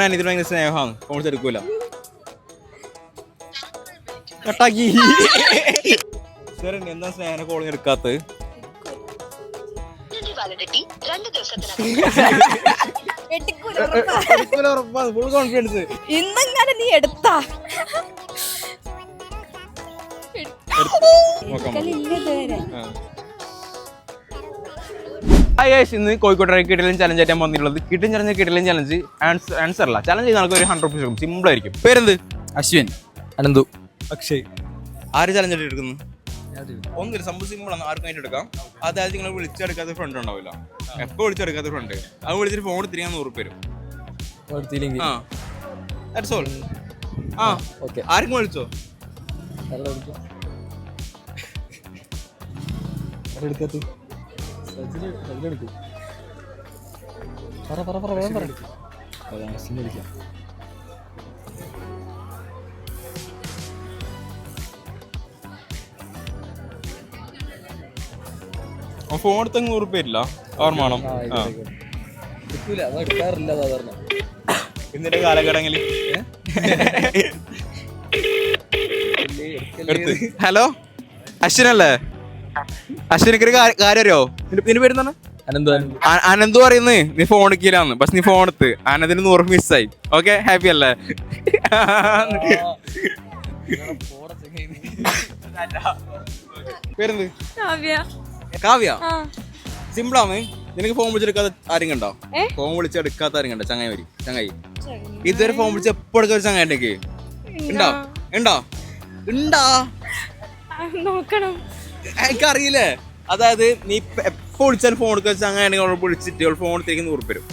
ഞാൻ ഇതിന് ഭയങ്കര സ്നേഹമാണ്. ഫോൺ എടുക്കൂല. കട്ടാക്കി. സാർ എന്താ സ്നേഹനെ കോളിങ് എടുക്കാത്തത്? ഫുൾ കോൺഫിഡൻസ് ഇന്നെങ്ങനെ നീ എടുത്താ. നോക്കാം ഇല്ല ഇതുവരെ ഹായ് ഗൈസ് ഇന്ന് കോഴിക്കോട് കിടലും ചലഞ്ച് ആയിട്ട് വന്നിട്ടുള്ളത്. കിട്ടും ചലഞ്ച് കിടലും ചലഞ്ച് ആൻസർ ആൻസർ അല്ല. ചലഞ്ച് ചെയ്ത് നമുക്ക് ഒരു ഹൺഡ്രഡ് റുപ്പീസ് കിട്ടും സിമ്പിൾ ആയിരിക്കും. പേരെന്ത്? അശ്വിൻ. അനന്തു. അക്ഷയ്. ആര് ചലഞ്ച് ആയിട്ട് എടുക്കുന്നു? ഒന്നില്ല സംഭവം സിമ്പിൾ ആണ്. ആർക്കും ആയിട്ട് എടുക്കാം. അതായത് നിങ്ങൾ വിളിച്ചെടുക്കാത്ത ഫ്രണ്ട് ഉണ്ടാവില്ല എപ്പോൾ വിളിച്ചെടുക്കാത്ത ഫ്രണ്ട് അത് വിളിച്ചിട്ട് ഫോൺ തിരിയാൻ നൂറ് പേരും ആ. ദാറ്റ്സ് ഓൾ ആ. ഓക്കെ. ആർക്കും വിളിച്ചോ? എടുക്കത്ത് പറ പറ പറ വേഗം പറ. ഫോൺ എടുത്ത നൂറ് പേരില്ല ഓർമ്മ വേണം. ആ, ആ. ആയിക്കോട്ടെ, ആയിക്കോട്ടെ. എടുക്കൂല അത് എടുക്കാറില്ല സാധാരണ ഇന്നിന്റെ കാലഘട്ടങ്ങളിൽ ഹലോ? അശ്വിനല്ലേ? അശ്വിനിക്ക് ഒരു കാര്യം അറിയോ നിന്റെ പേര് പേരെന്താണ്? അനന്തു. പറയുന്നത് നീ ഫോൺ എടുക്കില്ലാന്ന്. പക്ഷെ നീ ഫോൺ എടുത്ത്. അനന്തിന് നൂറ് മിസ്സായി ഓക്കെ ഹാപ്പി അല്ലേ? പേരെന്ത്? കാവ്യ. സിമ്പിളാണ് നിനക്ക് ഫോൺ വിളിച്ചെടുക്കാത്ത ആരും കണ്ടോ? ഫോൺ വിളിച്ചെടുക്കാത്ത ആരും കണ്ടോ ചങ്ങായി വരി. ചങ്ങായി. ഇതുവരെ ഫോൺ വിളിച്ച് എപ്പോ എടുക്ക ഒരു ചങ്ങായി ഉണ്ടെങ്കിൽ ഉണ്ടോ? ഉണ്ടോ? ഉണ്ടാ? നോക്കണം. എനിക്കറിയില്ലേ? അതായത് നീ എപ്പോ വിളിച്ചാലും ഫോൺ എടുക്കുക വെച്ചാൽ അങ്ങനെ അവളെ വിളിച്ചിട്ട് അവൾ ഫോൺ എടുത്തേക്ക് നൂറ് പേരും.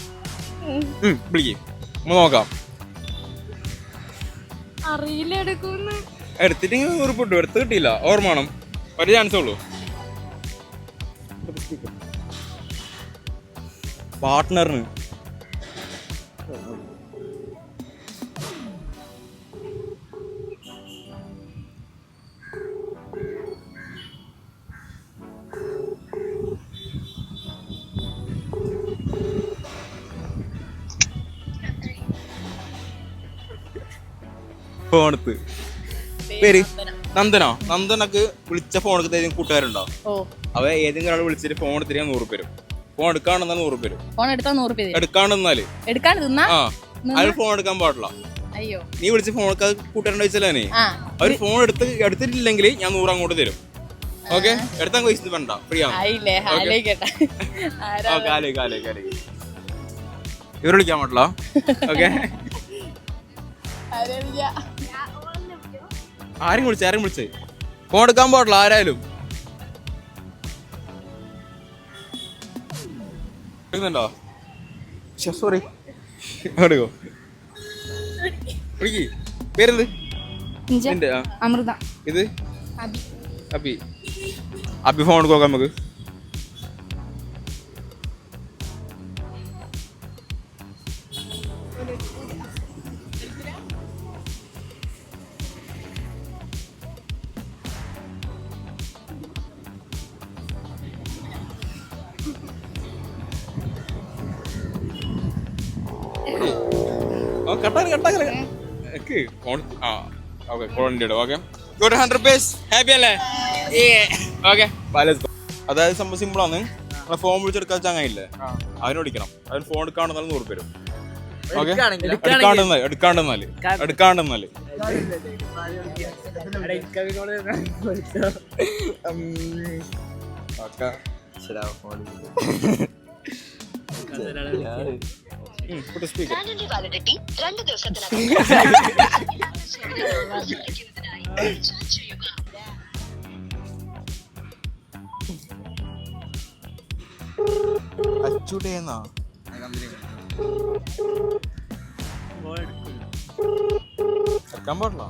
വിളിക്കും. നമുക്ക് നോക്കാം. അറിയില്ല എടുക്കൂന്ന് എടുത്തിട്ടെങ്കിൽ നൂറ് പെട്ടു എടുത്ത് കിട്ടിയില്ല. ഓർമ്മ വേണം. ഒരു ചാൻസേ ഉള്ളൂ. പാർട്ട്ണറിന് ഫോണെടുത്ത്. പേര് നന്ദനോ. നന്ദനക്ക് വിളിച്ച ഫോൺ എടുക്കുന്ന ഏതെങ്കിലും കൂട്ടുകാരുണ്ടോ അവ ഏതെങ്കിലും ഒരാൾ വിളിച്ചിട്ട് ഫോൺ എടുത്തിട്ട് നൂറ് പേരും. ഫോൺ എടുക്കാണ്ടെന്നാൽ നൂറ് പേരും. ഫോൺ എടുത്താ നൂറ് പേര്. എടുക്കാണെന്നാൽ എടുക്കാണ്ട് തിന്നാ ആ. അയാൾ ഫോൺ എടുക്കാൻ പാടില്ല. അയ്യോ. നീ വിളിച്ച ഫോൺ എടുക്കാതെ കൂട്ടുകാരന്റെ വെച്ചാലേ ആ. അവർ ഫോൺ എടുത്ത് എടുത്തിട്ടില്ലെങ്കിൽ ഞാൻ നൂറ് അങ്ങോട്ട് തരും. ഓക്കെ? എടുത്താൽ പൈസ വേണ്ട. ഫ്രീ ആണ്. ഇവർ വിളിക്കാൻ പാടില്ല. ഓക്കെ. ആരും വിളിച്ചു ആരും വിളിച്ച്. ഫോൺ എടുക്കാൻ പാടില്ല ആരായാലും. എടുക്കുന്നുണ്ടോ സോറി എടുക്കോ വിളിക്ക്. പേരെന്ത്? അമൃത. ഇത്? അബി. അബി. അബി ഫോൺ എടുക്കോ നമുക്ക്. ആ okay okay. Hundred paise happy അല്ലേ? ഓക്കെ. അതായത് സംഭവം സിമ്പിൾ ആണ്. നമ്മളെ ഫോൺ വിളിച്ചെടുക്കാൻ ചങ്ങായില്ലേ അവന് വിളിക്കണം അവൻ ഫോൺ എടുക്കാണ്ടെന്നാൽ നൂറ് പേരും. ഓക്കെ? എടുക്കാണ്ടെന്നാൽ എടുക്കാണ്ടെന്നാൽ എടുക്കാണ്ടെന്നാൽ ഓക്കെ. സ്പീക്കർ ബ്രാൻഡിന്റെ വാലിഡിറ്റി രണ്ട് ദിവസത്തിനകം റീചാർജ് ചെയ്യുക അച്ചൂട്ടേന്നാ എടുക്കാൻ പാടില്ല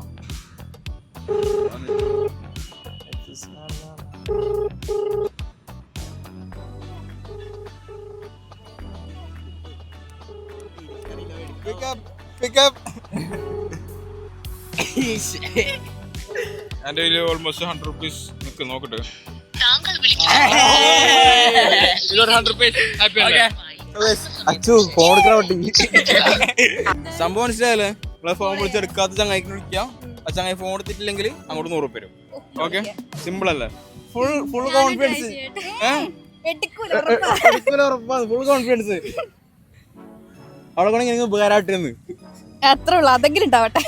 Pick up, pick up. എന്റെ കയ്യിൽ ഓൾമോസ്റ്റ് ഹൺഡ്രഡ് റുപ്പീസ് നിൽക്ക് നോക്കട്ടെ. Hundred rupees happy Achu phone സംഭവം മനസ്സിലായല്ലേ? നിങ്ങളെ ഫോൺ വിളിച്ചെടുക്കാത്ത ചങ്ങായിക്ക് വിളിക്കാം. ആ ചങ്ങായി ഫോൺ എടുത്തിട്ടില്ലെങ്കിൽ അങ്ങോട്ട് നൂറ് വരും ഓക്കെ സിമ്പിൾ അല്ലേ? Full full confidence full confidence അവിടെ കൊണ്ടെങ്കിൽ നിങ്ങൾ ഉപകാരമായിട്ടിരുന്ന്. അത്ര ഉള്ളു. അതെങ്കിലും ഉണ്ടാവട്ടെ.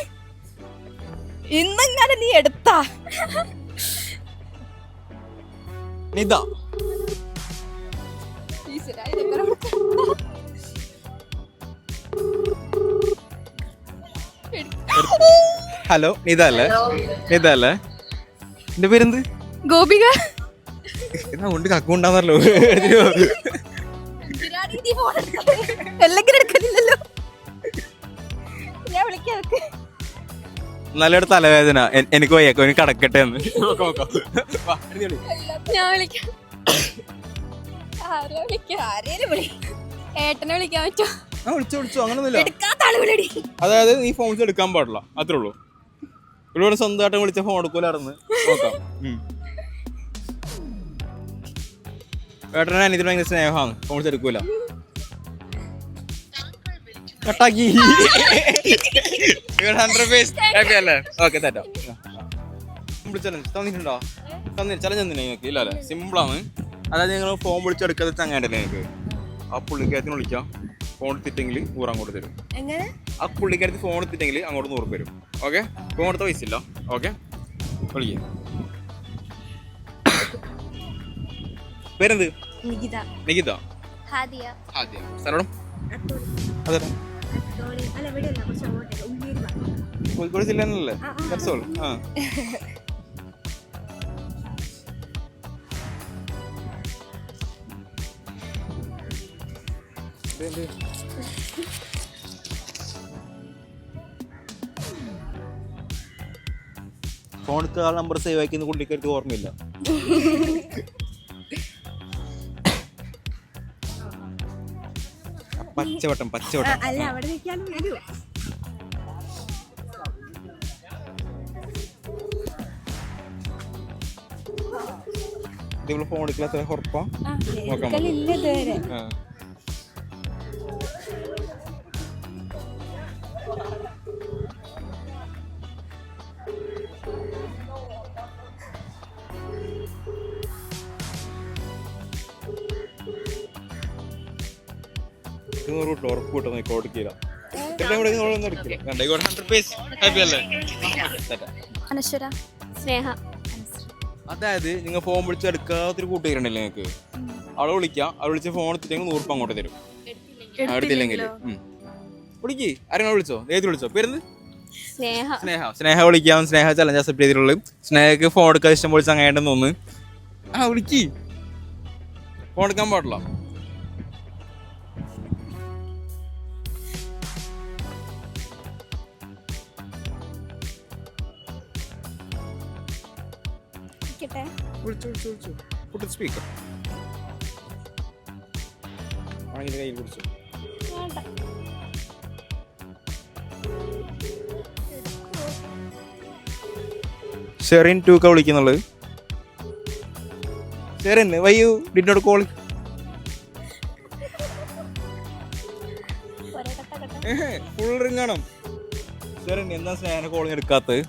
ഇന്നെങ്ങനെ നീ എടുത്താ? Nita. Hello Nitha hello. Nita അല്ലേ? എന്റെ പേരെന്ത്? ഗോപിക. എന്നാ കൊണ്ട് കക്കുണ്ടാന്നല്ലോ. നല്ലൊരു തലവേദന. എ- എനിക്ക് വയ്യേക്കോ എനിക്ക് കടക്കട്ടെ എന്ന്. നോക്കാം, നോക്കാം. വാ, എഴുതി വിളി. ഞാൻ വിളിക്കാം. ആരെയാ വിളിക്കുക? ആരേലും വിളി. ഏട്ടനെ വിളിക്കാൻ പറ്റോ? ആ വിളിച്ചോ വിളിച്ചോ. അങ്ങനൊന്നുമില്ല. എടുക്കാത്ത ആൾ വിളിടി. അതായത് നീ ഫോൺ എടുക്കാൻ പാടില്ല. അത്രേ ഉള്ളൂ. ഇവിടെ സ്വന്തമായിട്ട് വിളിച്ച ഫോൺ എടുക്കൂലായിരുന്നു. നോക്കാം. ഉം. ഏട്ടനെ അനിയത്തിന് ഭയങ്കര സ്നേഹമാണ്. ഫോൺ എടുക്കൂല. കട്ടാക്കി. ഹൺഡ്രഡ് പേസ് ഹാപ്പി അല്ലേ? ഓക്കെ സിമ്പിൾ ചലഞ്ച് തന്നിട്ടുണ്ടോ? തന്നി ചലഞ്ച് തന്നില്ല നിങ്ങൾക്ക് ഇല്ല സിമ്പിളാണ് അതായത് നിങ്ങൾ ഫോൺ വിളിച്ചെടുക്കാതെ തങ്ങാണ്ടല്ലേ നിങ്ങൾക്ക്? ആ പുള്ളിക്കാരത്തിന് വിളിക്കാം. ഫോൺ എടുത്തിട്ടെങ്കിൽ നൂറ് അങ്ങോട്ട് തരും. ആ പുള്ളിക്കാരത്തി ഫോൺ എടുത്തിട്ടെങ്കിൽ അങ്ങോട്ട് നൂറ് പേരും ഓക്കെ ഫോൺ എടുത്ത പൈസ ഇല്ല. ഓക്കെ വിളിക്കാം. പേരെന്ത്? നികിത. നികിത. ഹാദിയ. ഹാദിയ. സ്ഥലം അതെ. കോഴിക്കോട് ജില്ല തന്നെയല്ലേ That's ആ. ഫോൺ എടുത്ത നമ്പർ സേവ് ആക്കിയെന്ന് കുട്ടിക്കാർക്ക് ഓർമ്മയില്ല. പച്ചവട്ടം പച്ചവട്ടം. അല്ല അവിടെ നിൽക്കാനും വരൂ ഫോൺ ഉറപ്പാ? ഇല്ല ഇതുവരെ. പേസ് ഹാപ്പി അല്ലേ? തെറ്റാ. അനശ്വര സ്നേഹ. അതായത് നിങ്ങൾ ഫോൺ വിളിച്ച് എടുക്കാത്തൊരു കൂട്ടുകാരുണ്ടല്ലേ നിങ്ങൾക്ക്? അവളെ വിളിക്കാം. അവൾ വിളിച്ച് ഫോൺ എത്തിട്ടെങ്കിൽ നൂറുപ്പ അങ്ങോട്ട് തരും. എടുത്തില്ലെങ്കിൽ വിളിക്ക്. ആരെങ്കിലും വിളിച്ചോ? ഏത് വിളിച്ചോ? പേരെന്ത്? സ്നേഹ. സ്നേഹ. സ്നേഹ വിളിക്കാം. സ്നേഹ ചലഞ്ച് അക്സെപ്റ്റ് ചെയ്തിട്ടുള്ളൂ സ്നേഹക്ക് ഫോൺ എടുക്കാൻ ഇഷ്ടം പോലെ അങ്ങനെ തോന്നുന്നു. ആ വിളിക്ക്. ഫോൺ എടുക്കാൻ പാടില്ല. വിളിച്ചു വിളിച്ചു വിളിച്ചു. പുട്ട് സ്പീക്കർ ആണെങ്കിൽ കയ്യിൽ പിടിച്ചു. ഷെറിൻ ടൂക്ക വിളിക്കുന്നുള്ളത്. Sherin വയ്യു did not call full ring ആണ്? ഷെറിൻ എന്താ സ്നേഹ കോളിങ് എടുക്കാത്തത്?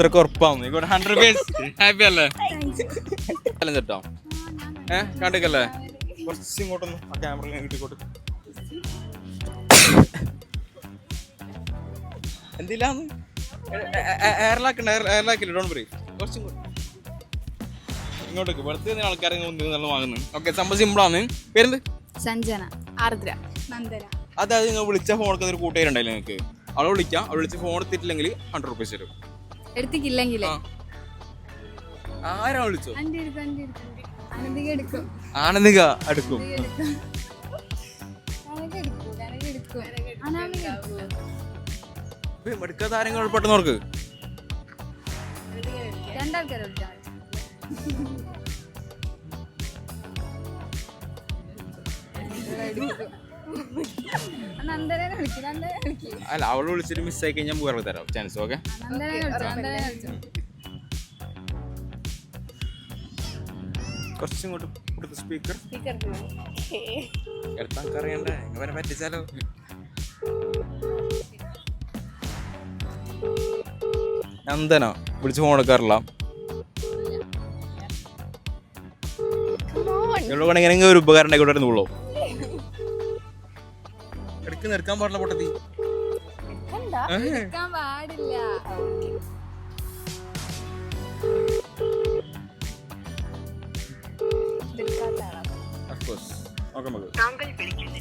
അത്രയ്ക്ക് ഉറപ്പാണ് ഇവിടെ ഹൺഡ്രഡ് പേസ് ഹാപ്പി അല്ലേ? അല്ല ചേട്ടോ? ഏ കണ്ടിക്കല്ലേ? കുറച്ച് ഇങ്ങോട്ടൊന്ന് ആ ക്യാമറ കിട്ടിക്കോട്ട്. എന്തില്ലാന്ന് എയർലാക്കുണ്ട് എയർലാക്കില്ല ഡോൺ പറയും കുറച്ച് ഇങ്ങോട്ട് ഇങ്ങോട്ടേക്ക്. വെറുതെ നിന്ന് ആൾക്കാരെ നല്ല വാങ്ങുന്നു ഓക്കെ സംഭവം സിമ്പിളാണ് പേരെന്ത്? സഞ്ജന ആർദ്ര. നന്ദന. അതായത് നിങ്ങൾ വിളിച്ച ഫോണൊക്കെ ഒരു കൂട്ടുകാരുണ്ടായില്ലേ നിങ്ങൾക്ക്? അവളെ വിളിക്കാം. അവൾ വിളിച്ച് ഫോൺ എടുത്തിട്ടില്ലെങ്കിൽ ഹൺഡ്രഡ് റുപ്പീസ് തരും. എടുത്തിക്കില്ലെങ്കിലേ ആ. ആരാ വിളിച്ചോ ആനന്ദിക അടുക്കും എടുക്കാത്ത ആരെങ്കിലും പെട്ടെന്ന് ഓർക്ക് രണ്ടാൾക്കാരെ വിളിച്ചാൽ മതി. അല്ല അവൾ വിളിച്ചിട്ട് മിസ് ആയി കഴിഞ്ഞാൽ വേറെ തരാം. ചാൻസ് ഓക്കെ നന്ദനെ വിളിച്ചു നന്ദനെ വിളിച്ചു. കുറച്ചും ഇങ്ങോട്ട് കൊടുത്ത് സ്പീക്കർ എടുത്താൽ അറിയണ്ടേ? ഇവരെ പറ്റിച്ചാലോ? നന്ദനോ വിളിച്ച് ഫോൺ എടുക്കാറില്ല ഇവിടെ ഒരു ഉപകാരം ഉണ്ടാക്കി എടുക്ക് നിൽക്കാൻ പാടില്ല പൊട്ടത്തി. എടുക്കാൻ പാടില്ല.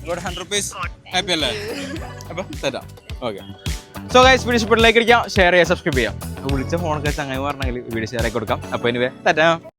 ഇവിടെ ഹൺഡ്രഡ് റുപ്പീസ് ഹാപ്പി അല്ലേ? അപ്പം തരാം. ഓക്കെ സോ ഗൈസ് വീഡിയോ ഇഷ്ടപ്പെട്ട ലൈക്ക് അടിക്കാം ഷെയർ ചെയ്യാം സബ്സ്ക്രൈബ് ചെയ്യാം വിളിച്ച ഫോണൊക്കെ ചങ്ങായി പറഞ്ഞെങ്കിൽ വീഡിയോ ഷെയർ ആക്കി കൊടുക്കാം. അപ്പോൾ ഇനി തരാം.